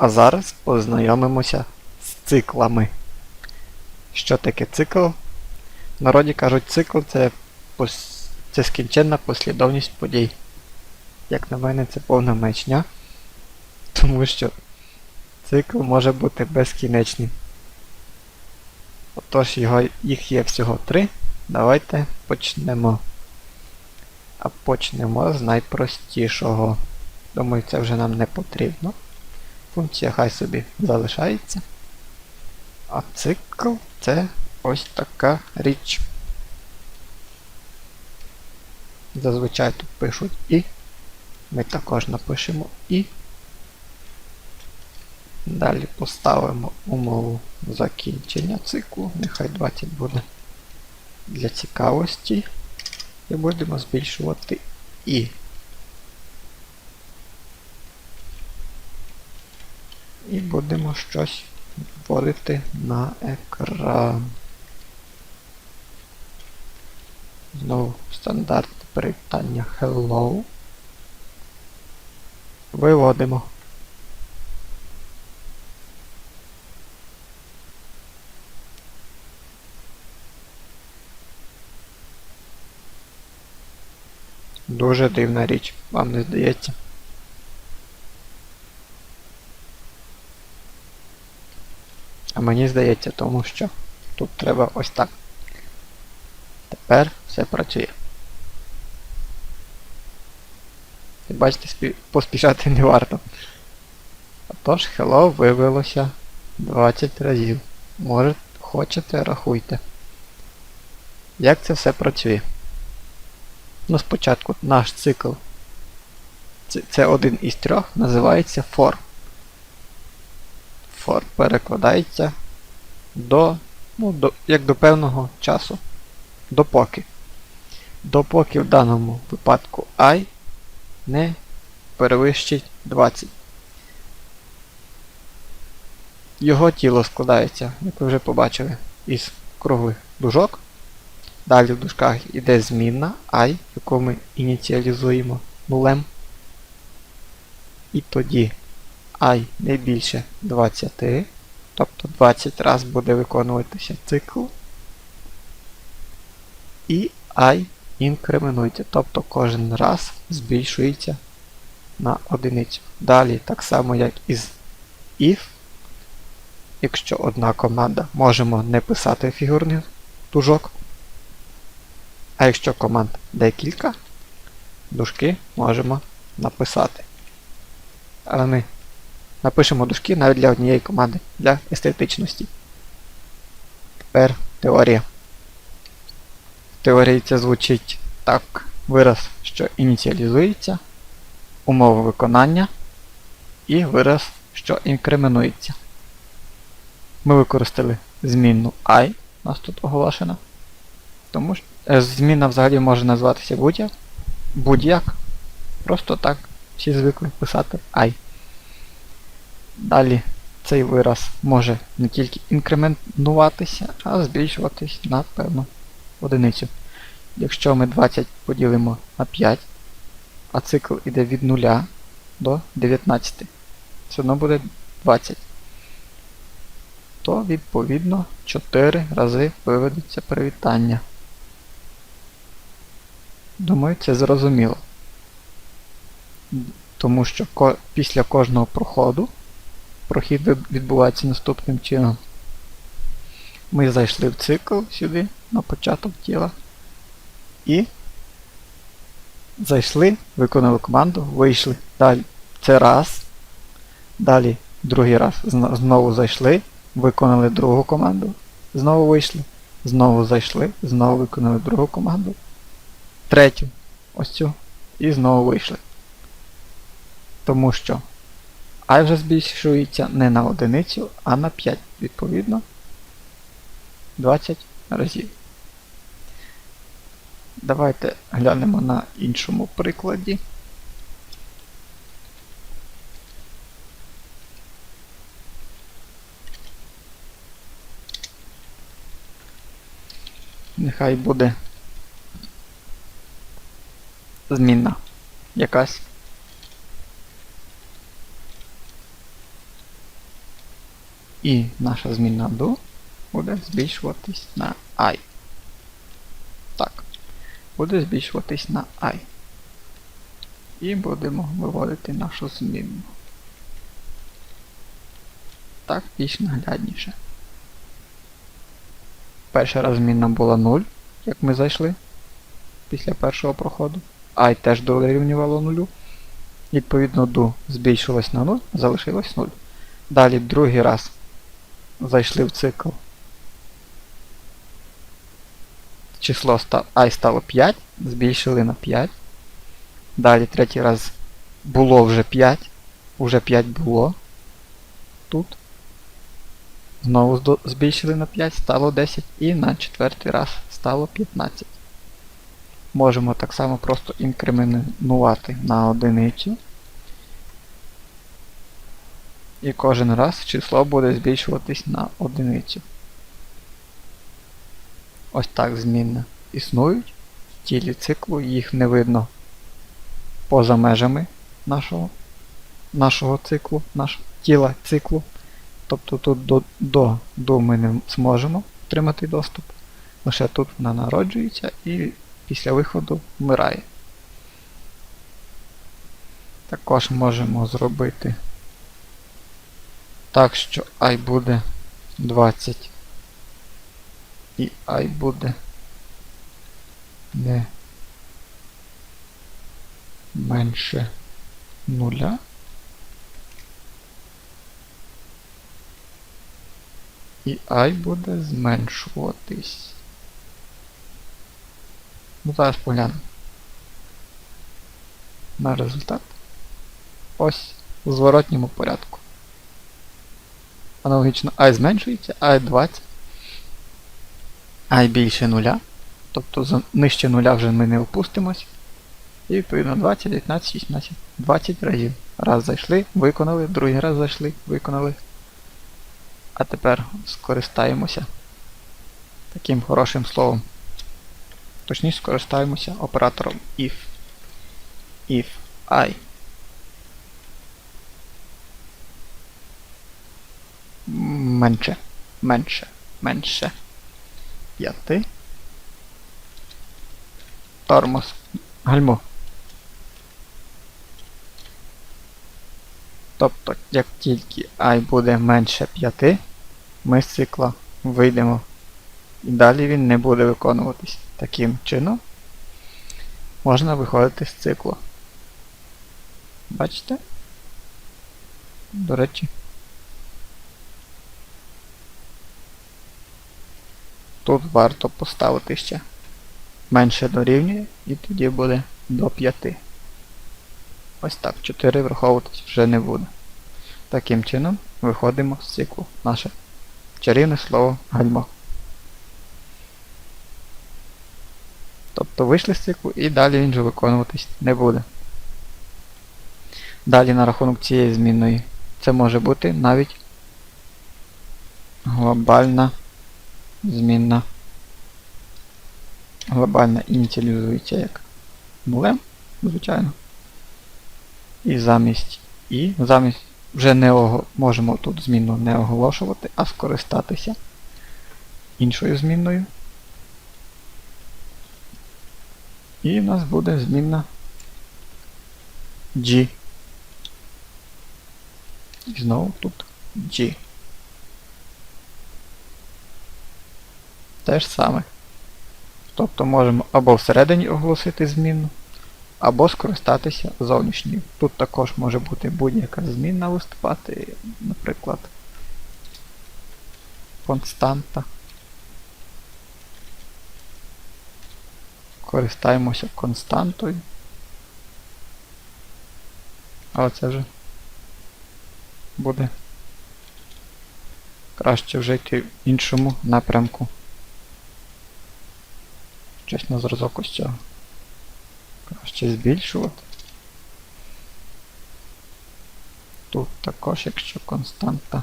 А зараз познайомимося з циклами. Що таке цикл? В народі кажуть, цикл це, пос... це скінченна послідовність подій. Як на мене, це повна мечня. Тому що цикл може бути безкінечним. Отож, його, їх є всього три. Давайте почнемо. А почнемо з найпростішого. Думаю, це вже нам не потрібно. Функція хай собі залишається. А цикл це ось така річ. Зазвичай тут пишуть і. Ми також напишемо і. Далі поставимо умову закінчення циклу. Нехай 20 буде для цікавості. І будемо збільшувати і. І будемо щось вводити на екран. Знову стандартне привітання Hello. Виводимо. Дуже дивна річ, вам не здається? А мені здається, тому що тут треба ось так. Тепер все працює. І бачите, спі- поспішати не варто. Отож, hello вивелося 20 разів. Може, хочете, рахуйте. Як це все працює? Ну, спочатку наш цикл. Це один із трьох, називається for. For перекладається до, ну, до, як до певного часу. Допоки. Допоки в даному випадку і не перевищить 20. Його тіло складається, як ви вже побачили, із круглих дужок. Далі в дужках йде змінна i, яку ми ініціалізуємо нулем. І тоді i не більше 20, тобто 20 раз буде виконуватися цикл. І і інкрементується, тобто кожен раз збільшується на одиницю. Далі, так само як із if, якщо одна команда, можемо не писати фігурних дужок. А якщо команд декілька, дужки можемо написати. Але ми напишемо дужки навіть для однієї команди, для естетичності. Тепер теорія. В теорії це звучить так. Вираз, що ініціалізується, умова виконання і вираз, що інкременується. Ми використали змінну i, у нас тут оголошена. Тому що е, зміна взагалі може називатися будь-як. Будь-як. Просто так. Всі звикли писати i. Далі цей вираз може не тільки інкрементуватися, а збільшуватись на певну одиницю. Якщо ми 20 поділимо на 5, а цикл іде від 0 до 19, все одно буде 20, то відповідно 4 рази виведеться привітання. Думаю, це зрозуміло. Тому що після кожного проходу прохід відбувається наступним чином. Ми зайшли в цикл сюди, на початок тіла. І зайшли, виконали команду, вийшли. Далі це раз. Далі другий раз знову зайшли, виконали другу команду, знову вийшли, знову зайшли, знову виконали другу команду. Третю, ось цю, і знову вийшли. Тому що i вже збільшується не на одиницю, а на 5, відповідно. 20 разів. Давайте глянемо на іншому прикладі. Нехай буде змінна якась. І наша змінна do буде збільшуватись на i. Так. Буде збільшуватись на i. І будемо виводити нашу змінну. Так, більш наглядніше. Перший раз змінна була 0, як ми зайшли після першого проходу. i теж дорівнювало 0. Відповідно, do збільшилось на 0, залишилось 0. Далі другий раз зайшли в цикл. Число і стало 5, збільшили на 5. Далі третій раз було вже 5. Уже 5 було. Тут. Знову збільшили на 5, стало 10. І на четвертий раз стало 15. Можемо так само просто інкременувати на одиницю. І кожен раз число буде збільшуватись на одиницю. Ось так змінно існують тілі циклу, їх не видно поза межами нашого, нашого циклу, нашого тіла циклу. Тобто тут до, до, до ми не зможемо отримати доступ. Лише тут вона народжується і після виходу вмирає. Також можемо зробити так, що і буде 20 і і буде не менше нуля. І і буде зменшуватись. Ну, зараз поглянемо. На результат. Ось у зворотньому порядку. Аналогічно і зменшується, i 20. i більше нуля. Тобто нижче нуля вже ми не опустимось. І відповідно 20, 19, 16, 20 разів. Раз зайшли, виконали, другий раз зайшли, виконали. А тепер скористаємося таким хорошим словом. Точніше скористаємося оператором if. If I менше, менше, менше 5. Тормоз. Гальмо. Тобто, як тільки і буде менше 5, ми з цикла вийдемо. І далі він не буде виконуватись. Таким чином можна виходити з циклу. Бачите? До речі. Тут варто поставити ще менше дорівнює і тоді буде до 5. Ось так, 4 враховуватись вже не буде. Таким чином виходимо з циклу. Наше чарівне слово гальмо. Тобто вийшли з циклу і далі він вже виконуватись не буде. Далі на рахунок цієї змінної. Це може бути навіть глобальна змінна. Глобальна ініціалізується як нулем, звичайно. І замість і, замість вже не ого, можемо тут змінну не оголошувати, а скористатися іншою змінною. І в нас буде змінна G. І знову тут G. Те ж саме. Тобто можемо або всередині оголосити змінну, або скористатися зовнішньою. Тут також може бути будь-яка змінна виступати, наприклад, константа. Користаємося константою. Але це вже буде краще вже йти в іншому напрямку. Щось на зразок ось цього. Краще збільшувати. Тут також, якщо константа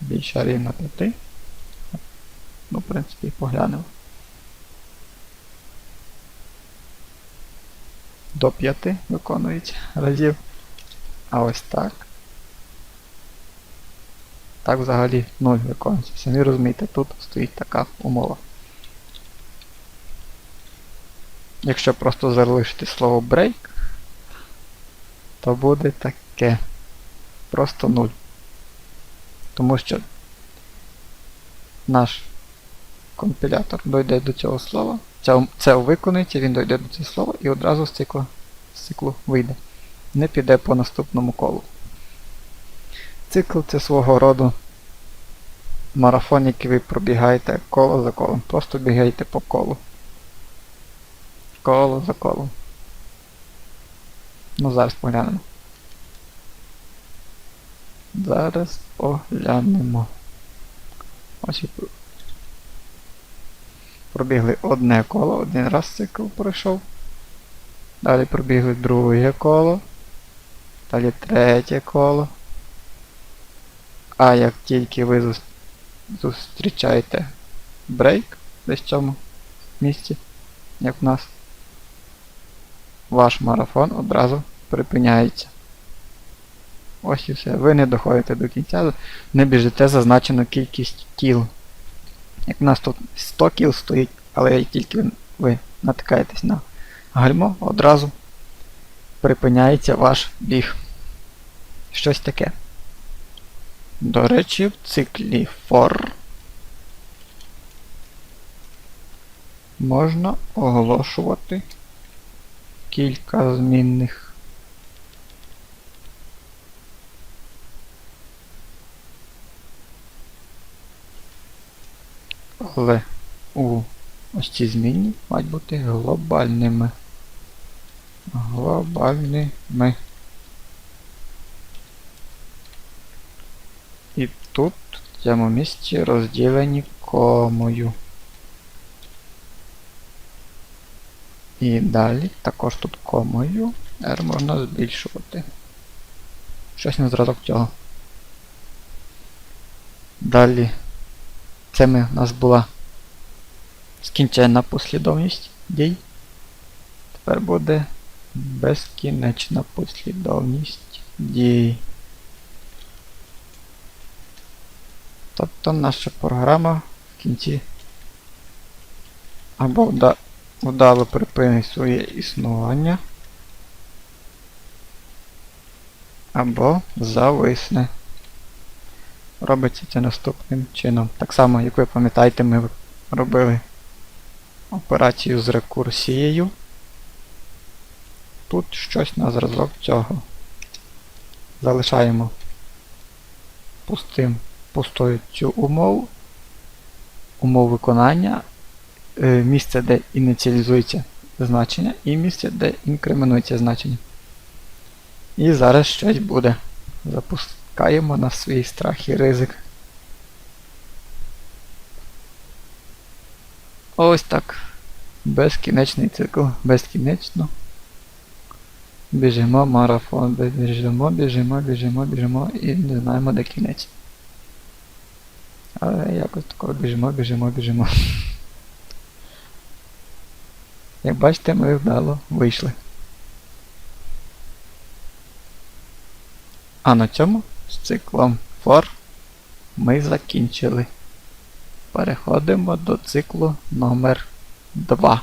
більша рівна 5. Ну, в принципі, поглянемо. До 5 виконується разів. А ось так. Так взагалі 0 виконується. Самі розумієте, тут стоїть така умова. Якщо просто залишити слово break, то буде таке. Просто 0. Тому що наш компілятор дойде до цього слова, це, виконується, він дойде до цього слова і одразу з циклу, з циклу вийде. Не піде по наступному колу. Цикл це свого роду марафон, який ви пробігаєте коло за колом. Просто бігаєте по колу. Коло за колом. Ну, зараз поглянемо. Зараз поглянемо. Ось і пробігли одне коло, один раз цикл пройшов. Далі пробігли друге коло. Далі третє коло. А як тільки ви зустрічаєте брейк десь в цьому місці, як в нас, ваш марафон одразу припиняється. Ось і все. Ви не доходите до кінця, не біжите зазначену кількість кіл. Як в нас тут 100 кіл стоїть, але як тільки ви- натикаєтесь на гальмо, одразу припиняється ваш біг. Щось таке. До речі, в циклі for можна оголошувати кілька змінних. Але у ось ці змінні мають бути глобальними. Глобальними. І тут в цьому місці розділені комою. І далі також тут комою R можна збільшувати. Щось на зразок цього. Далі. Це ми, у нас була скінченна послідовність дій. Тепер буде безкінечна послідовність дій. Тобто наша програма в кінці або вда- вдало припинить своє існування, або зависне. Робиться це наступним чином. Так само, як ви пам'ятаєте, ми робили операцію з рекурсією. Тут щось на зразок цього. Залишаємо пустим пустою цю умову, умову виконання, е, місце, де ініціалізується значення, і місце, де інкременується значення. І зараз щось буде. Запускаємо на свій страх і ризик. Ось так. Безкінечний цикл. Безкінечно. Біжимо марафон, біжимо, біжимо, біжимо, біжимо і не знаємо де кінець. Але якось такого біжимо, біжимо, біжимо. Як бачите, ми вдало вийшли. А на цьому з циклом for ми закінчили. Переходимо до циклу номер 2.